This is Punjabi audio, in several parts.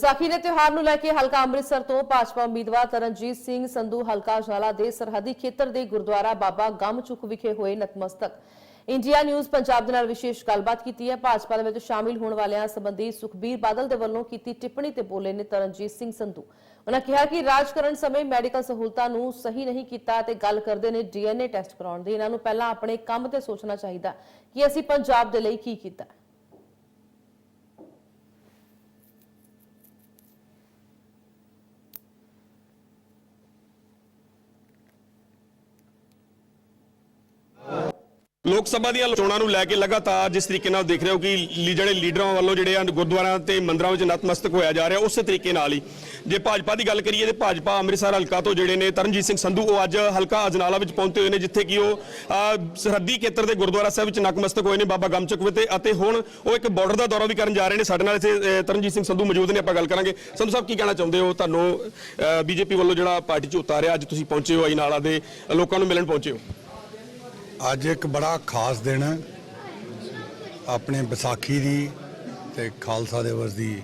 ਵਿਸਾਖੀ ਦੇ ਤਿਉਹਾਰ ਨੂੰ ਲੈ ਕੇ ਹਲਕਾ ਅੰਮ੍ਰਿਤਸਰ ਤੋਂ ਭਾਜਪਾ ਉਮੀਦਵਾਰ ਤਰਨਜੀਤ ਸਿੰਘ ਸੰਧੂ ਹਲਕਾ ਜਾਲਾ ਦੇ ਸਰਹੱਦੀ ਖੇਤਰ ਦੇ ਗੁਰਦੁਆਰਾ ਬਾਬਾ ਗਮਚੁਕ ਵਿਖੇ ਹੋਏ ਨਤਮਸਤਕ। ਇੰਡੀਆ ਨਿਊਜ਼ ਪੰਜਾਬ ਦੇ ਨਾਲ ਵਿਸ਼ੇਸ਼ ਗੱਲਬਾਤ ਕੀਤੀ ਹੈ। ਭਾਜਪਾ ਦੇ ਵਿੱਚ ਸ਼ਾਮਿਲ ਹੋਣ ਵਾਲਿਆਂ ਸੰਬੰਧੀ ਸੁਖਬੀਰ ਬਾਦਲ ਦੇ ਵੱਲੋਂ ਕੀਤੀ ਟਿੱਪਣੀ ਤੇ ਬੋਲੇ ਨੇ ਤਰਨਜੀਤ ਸਿੰਘ ਸੰਧੂ। ਉਹਨਾਂ ਕਿਹਾ ਕਿ ਰਾਜ ਕਰਨ ਸਮੇਂ ਮੈਡੀਕਲ ਸਹੂਲਤਾਂ ਨੂੰ ਸਹੀ ਨਹੀਂ ਕੀਤਾ ਤੇ ਗੱਲ ਕਰਦੇ ਨੇ ਡੀਐਨਏ ਟੈਸਟ ਕਰਾਉਣ ਦੀ। ਇਹਨਾਂ ਨੂੰ ਪਹਿਲਾਂ ਆਪਣੇ ਕੰਮ ਤੇ ਸੋਚਣਾ ਚਾਹੀਦਾ ਕਿ ਅਸੀਂ ਪੰਜਾਬ ਦੇ ਲਈ ਕੀ ਕੀਤਾ। ਲੋਕ ਸਭਾ ਦੀਆਂ ਚੋਣਾਂ ਨੂੰ ਲੈ ਕੇ ਲਗਾਤਾਰ ਜਿਸ ਤਰੀਕੇ ਨਾਲ ਦੇਖ ਰਹੇ ਹੋ ਕਿ ਲੀ- ਜਿਹੜੇ ਲੀਡਰਾਂ ਵੱਲੋਂ ਜਿਹੜੇ ਆ ਗੁਰਦੁਆਰਿਆਂ ਤੇ ਮੰਦਰਾਂ ਵਿੱਚ ਨਤਮਸਤਕ ਹੋਇਆ ਜਾ ਰਿਹਾ, ਉਸੇ ਤਰੀਕੇ ਨਾਲ ਹੀ। ਜੇ ਭਾਜਪਾ ਦੀ ਗੱਲ ਕਰੀਏ ਤੇ ਭਾਜਪਾ ਅੰਮ੍ਰਿਤਸਰ ਹਲਕਾ ਤੋਂ ਜਿਹੜੇ ਨੇ ਤਰਨਜੀਤ ਸਿੰਘ ਸੰਧੂ, ਉਹ ਅੱਜ ਹਲਕਾ ਅਜਨਾਲਾ ਵਿੱਚ ਪਹੁੰਚੇ ਹੋਏ ਨੇ, ਜਿੱਥੇ ਕਿ ਉਹ ਸਰਹੱਦੀ ਖੇਤਰ ਦੇ ਗੁਰਦੁਆਰਾ ਸਾਹਿਬ ਵਿੱਚ ਨਤਮਸਤਕ ਹੋਏ ਨੇ ਬਾਬਾ ਗਮਚਕ ਵਿਤੇ ਅਤੇ ਹੁਣ ਉਹ ਇੱਕ ਬਾਰਡਰ ਦਾ ਦੌਰਾ ਵੀ ਕਰਨ ਜਾ ਰਹੇ ਨੇ ਸਾਡੇ ਨਾਲ ਇੱਥੇ ਤਰਨਜੀਤ ਸਿੰਘ ਸੰਧੂ ਮੌਜੂਦ ਨੇ, ਆਪਾਂ ਗੱਲ ਕਰਾਂਗੇ। ਸੰਧੂ ਸਾਹਿਬ, ਕੀ ਕਹਿਣਾ ਚਾਹੁੰਦੇ ਹੋ? ਤੁਹਾਨੂੰ ਬੀਜੇਪੀ ਵੱਲੋਂ ਜਿਹੜਾ ਪਾਰਟੀ 'ਚ ਉਤਾਰਿਆ, ਅੱਜ ਤੁਸੀਂ ਪਹੁੰਚੇ ਹੋ, ਅਜਨਾਲਾ ਦੇ ਲੋਕਾਂ ਨੂੰ ਮਿਲਣ ਪਹੁੰਚੇ ਹੋ। ਅੱਜ ਇੱਕ ਬੜਾ ਖਾਸ ਦਿਨ ਹੈ। ਆਪਣੇ ਵਿਸਾਖੀ ਦੀ ਤੇ ਖਾਲਸਾ ਦਿਵਸ ਦੀ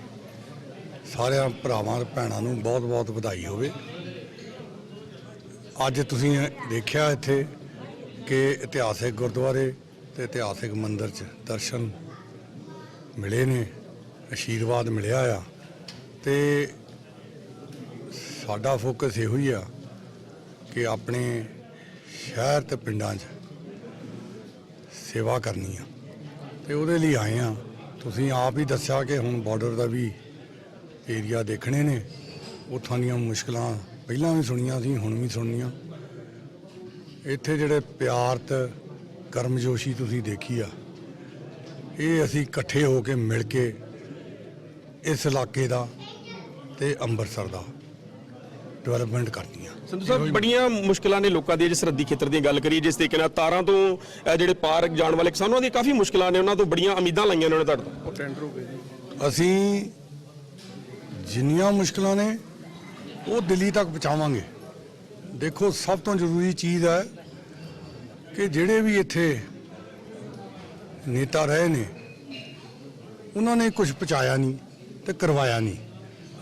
ਸਾਰਿਆਂ ਭਰਾਵਾਂ ਭੈਣਾਂ ਨੂੰ ਬਹੁਤ-ਬਹੁਤ ਵਧਾਈ ਹੋਵੇ। ਅੱਜ ਤੁਸੀਂ ਦੇਖਿਆ ਇੱਥੇ ਕਿ ਇਤਿਹਾਸਿਕ ਗੁਰਦੁਆਰੇ ਤੇ ਇਤਿਹਾਸਿਕ ਮੰਦਿਰ 'ਚ ਦਰਸ਼ਨ ਮਿਲੇ ਨੇ ਆਸ਼ੀਰਵਾਦ ਮਿਲਿਆ ਆ। ਤੇ ਸਾਡਾ ਫੋਕਸ ਇਹੋ ਹੀ ਆ ਕਿ ਆਪਣੇ ਸ਼ਹਿਰ ਤੇ ਪਿੰਡਾਂ 'ਚ ਸੇਵਾ ਕਰਨੀ ਆ। ਤੇ ਉਹਦੇ ਲਈ ਆਏ ਆ। ਤੁਸੀਂ ਆਪ ਹੀ ਦੱਸਿਆ ਕਿ ਹੁਣ ਬਾਰਡਰ ਦਾ ਵੀ ਏਰੀਆ ਦੇਖਣੇ ਨੇ। ਉੱਥੋਂ ਦੀਆਂ ਮੁਸ਼ਕਲਾਂ ਪਹਿਲਾਂ ਵੀ ਸੁਣੀਆਂ ਸੀ, ਹੁਣ ਵੀ ਸੁਣਨੀਆਂ। ਇੱਥੇ ਜਿਹੜੇ ਪਿਆਰ ਤੇ ਕਰਮਜੋਸ਼ੀ ਤੁਸੀਂ ਦੇਖੀ ਆ, ਇਹ ਅਸੀਂ ਇਕੱਠੇ ਹੋ ਕੇ ਮਿਲ ਕੇ ਇਸ ਇਲਾਕੇ ਦਾ ਤੇ ਅੰਮ੍ਰਿਤਸਰ ਦਾ। ਡਿਵੈਲਪਮੈਂਟ ਕਰਨੀ ਆ ਸੰਧੂ ਸਾਹਿਬ ਬੜੀਆਂ ਮੁਸ਼ਕਲਾਂ ਨੇ ਲੋਕਾਂ ਦੀਆਂ ਜੇ ਸਰਹੱਦੀ ਖੇਤਰ ਦੀ ਗੱਲ ਕਰੀਏ ਜਿਸ ਤਰੀਕੇ ਨਾਲ ਤਾਰਾਂ ਤੋਂ ਅਹ, ਜਿਹੜੇ ਪਾਰ ਜਾਣ ਵਾਲੇ ਕਿਸਾਨਾਂ ਦੀਆਂ ਕਾਫੀ ਮੁਸ਼ਕਲਾਂ ਨੇ ਉਹਨਾਂ ਤੋਂ ਬੜੀਆਂ ਉਮੀਦਾਂ ਲਾਈਆਂ ਨੇ ਉਹਨਾਂ ਨੇ ਤੁਹਾਡੇ ਤੋਂ। ਅਸੀਂ ਜਿੰਨੀਆਂ ਮੁਸ਼ਕਲਾਂ ਨੇ ਉਹ ਦਿੱਲੀ ਤੱਕ ਪਹੁੰਚਾਵਾਂਗੇ। ਦੇਖੋ ਸਭ ਤੋਂ ਜ਼ਰੂਰੀ ਚੀਜ਼ ਹੈ ਕਿ ਜਿਹੜੇ ਵੀ ਇੱਥੇ ਨੇਤਾ ਰਹੇ ਨੇ ਉਹਨਾਂ ਨੇ ਕੁਝ ਪਹੁੰਚਾਇਆ ਨਹੀਂ ਤੇ ਕਰਵਾਇਆ ਨਹੀਂ।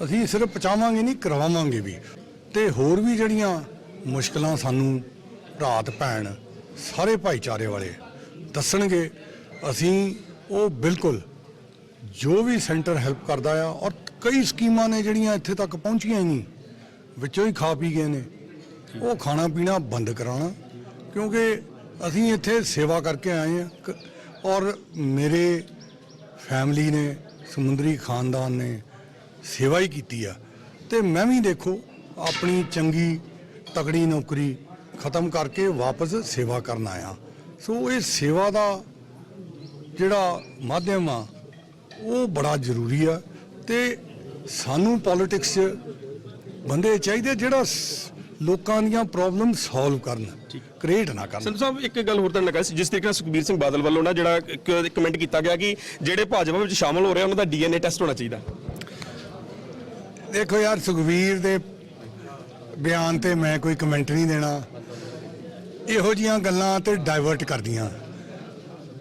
ਅਸੀਂ ਸਿਰਫ ਪਹੁੰਚਾਵਾਂਗੇ ਨਹੀਂ ਕਰਵਾਵਾਂਗੇ ਵੀ। ਤੇ ਹੋਰ ਵੀ ਜਿਹੜੀਆਂ ਮੁਸ਼ਕਲਾਂ ਸਾਨੂੰ ਭਰਾਤ ਭੈਣ ਸਾਰੇ ਭਾਈਚਾਰੇ ਵਾਲੇ ਦੱਸਣਗੇ, ਅਸੀਂ ਉਹ ਬਿਲਕੁਲ ਜੋ ਵੀ ਸੈਂਟਰ ਹੈਲਪ ਕਰਦਾ ਆ ਔਰ ਕਈ ਸਕੀਮਾਂ ਨੇ ਜਿਹੜੀਆਂ ਇੱਥੇ ਤੱਕ ਪਹੁੰਚੀਆਂ ਹੀ ਨਹੀਂ, ਵਿੱਚੋਂ ਹੀ ਖਾ ਪੀ ਗਏ ਨੇ। ਉਹ ਖਾਣਾ ਪੀਣਾ ਬੰਦ ਕਰਾਉਣਾ, ਕਿਉਂਕਿ ਅਸੀਂ ਇੱਥੇ ਸੇਵਾ ਕਰਕੇ ਆਏ ਆ ਔਰ ਮੇਰੇ ਫੈਮਿਲੀ ਨੇ, ਸਮੁੰਦਰੀ ਖਾਨਦਾਨ ਨੇ ਸੇਵਾ ਹੀ ਕੀਤੀ ਆ। ਤੇ ਮੈਂ ਵੀ ਦੇਖੋ ਆਪਣੀ ਚੰਗੀ ਤਕੜੀ ਨੌਕਰੀ ਖਤਮ ਕਰਕੇ ਵਾਪਸ ਸੇਵਾ ਕਰਨ ਆਇਆ। ਸੋ ਇਹ ਸੇਵਾ ਦਾ ਜਿਹੜਾ ਮਾਧਿਅਮ ਆ ਉਹ ਬੜਾ ਜ਼ਰੂਰੀ ਆ ਤੇ ਸਾਨੂੰ ਪੋਲਿਟਿਕਸ 'ਚ ਬੰਦੇ ਚਾਹੀਦੇ ਜਿਹੜਾ ਲੋਕਾਂ ਦੀਆਂ ਪ੍ਰੋਬਲਮ ਸੋਲਵ ਕਰਨ ਕ੍ਰੀਏਟ ਨਾ ਕਰਨ। ਸੰਧੂ ਸਾਹਿਬ ਇੱਕ ਗੱਲ ਹੋਰ ਤਾਂ ਲੱਗਾ ਸੀ ਜਿਸ ਤਰੀਕੇ ਨਾਲ ਸੁਖਬੀਰ ਸਿੰਘ ਬਾਦਲ ਵੱਲੋਂ ਨਾ ਜਿਹੜਾ ਇੱਕ ਕਮੈਂਟ ਕੀਤਾ ਗਿਆ ਕਿ ਜਿਹੜੇ ਭਾਜਪਾ ਵਿੱਚ ਸ਼ਾਮਲ ਹੋ ਰਹੇ ਉਹਨਾਂ ਦਾ ਡੀਐਨਏ ਟੈਸਟ ਹੋਣਾ ਚਾਹੀਦਾ। ਦੇਖੋ ਯਾਰ ਸੁਖਵੀਰ ਦੇ ਬਿਆਨ ਤੇ ਮੈਂ ਕੋਈ ਕਮੈਂਟ ਨਹੀਂ ਦੇਣਾ। ਇਹੋ ਜੀਆਂ ਗੱਲਾਂ ਤੇ ਡਾਇਵਰਟ ਕਰਦੀਆਂ।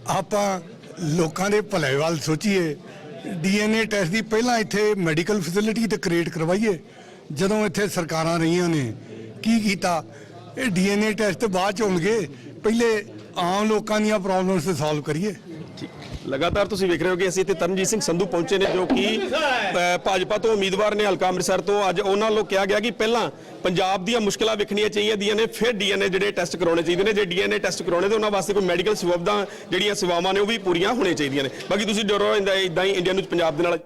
ਆਪਾਂ ਲੋਕਾਂ ਦੇ ਭਲੇ ਵੱਲ ਸੋਚੀਏ ਡੀਐਨਏ ਟੈਸਟ ਦੀ ਪਹਿਲਾਂ ਇੱਥੇ ਮੈਡੀਕਲ ਫੈਸਿਲਿਟੀ ਤੇ ਕ੍ਰੀਏਟ ਕਰਵਾਈਏ, ਜਦੋਂ ਇੱਥੇ ਸਰਕਾਰਾਂ ਰਹੀਆਂ ਨੇ, ਕੀ ਕੀਤਾ? ਇਹ ਡੀਐਨਏ ਟੈਸਟ ਬਾਅਦ ਚ ਹੋਣਗੇ ਪਹਿਲੇ ਆਮ ਲੋਕਾਂ ਦੀਆਂ ਪ੍ਰੋਬਲਮਸ ਸੋਲਵ ਕਰੀਏ। ਲਗਾਤਾਰ ਤੁਸੀਂ ਵੇਖ ਰਹੇ ਹੋ ਕਿ ਅਸੀਂ ਇੱਥੇ ਤਰਨਜੀਤ ਸਿੰਘ ਸੰਧੂ ਪਹੁੰਚੇ ਨੇ ਜੋ ਕਿ ਅਹ, ਭਾਜਪਾ ਤੋਂ ਉਮੀਦਵਾਰ ਨੇ ਹਲਕਾ ਅੰਮ੍ਰਿਤਸਰ ਤੋਂ। ਅੱਜ ਉਹਨਾਂ ਵੱਲੋਂ ਕਿਹਾ ਗਿਆ ਕਿ ਪਹਿਲਾਂ ਪੰਜਾਬ ਦੀਆਂ ਮੁਸ਼ਕਲਾਂ ਵੇਖਣੀਆਂ ਚਾਹੀਦੀਆਂ ਨੇ ਫਿਰ ਡੀਐਨਏ ਜਿਹੜੇ ਟੈਸਟ ਕਰਾਉਣੇ ਚਾਹੀਦੇ ਨੇ। ਜੇ ਡੀਐਨਏ ਟੈਸਟ ਕਰਾਉਣੇ ਤੇ ਉਹਨਾਂ ਵਾਸਤੇ ਕੋਈ ਮੈਡੀਕਲ ਸੁਵਿਧਾ ਜਿਹੜੀਆਂ ਸੇਵਾਵਾਂ ਨੇ ਉਹ ਵੀ ਪੂਰੀਆਂ ਹੋਣੀਆਂ ਚਾਹੀਦੀਆਂ ਨੇ। ਬਾਕੀ ਤੁਸੀਂ ਡਰੋ ਇਦਾਂ ਹੀ ਇੰਡੀਆ ਨੂੰ ਪੰਜਾਬ ਦੇ ਨਾਲ।